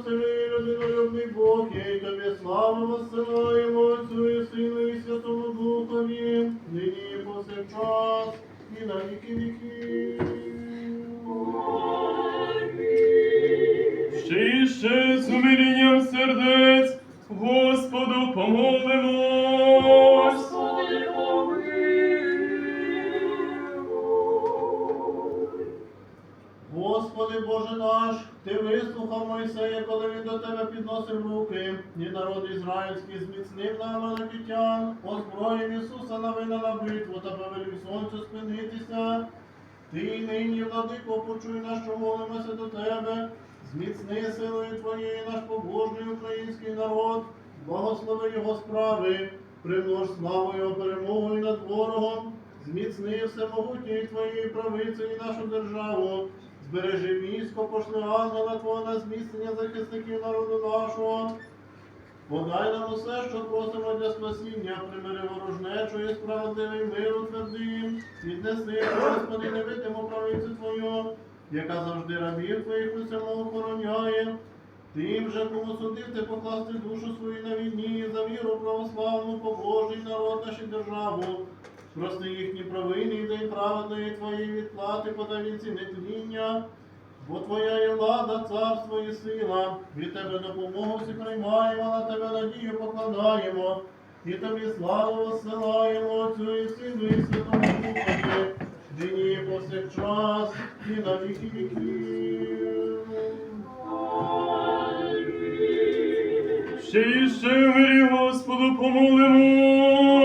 людинолюбний Бог, і тобі славу посилаємо Отцю і Сину і Святому Духові, нині і повсякчас, і на віки віків. Ще і ще з умилінням сердець Господу помолимось. Господи Боже наш, Ти вислухав Мойсея, коли він до тебе підносив руки, і народ ізраїльський зміцнив на Амалакитян, озброїв Ісуса на вина на битву та повелів сонцю спинитися. Ти нині, владико, почуй нас, що молимося до тебе, зміцни силою Твоєю наш побожний український народ, благослови його справи, примнож славу його перемогою над ворогом, зміцни всемогутньою Твоєю правицею нашу державу, збережи військо, пошли ангела Твого на зміцнення захисників народу нашого. Подай нам усе, що просимо для спасіння, примири ворожнечу і справедливий мир утверди. Віднеси, Господи, невидиму правицю Твою, яка завжди рабів Твоїх усьому охороняє. Тим же, кому судив ти покласти душу свою на війні за віру православну, побожий народ наш і державу. Прости їхні провини і дай праведної Твоєї відплати подай вінці нетління. Бо Твоя є влада, царство і сила, від Тебе допомогу всі приймаємо, на Тебе надію покладаємо, і Тобі славу посилаємо Отцю і Сину і Святому Духові, нині повсякчас, і на віки віків. Ще і ще мирі Господу помолимось.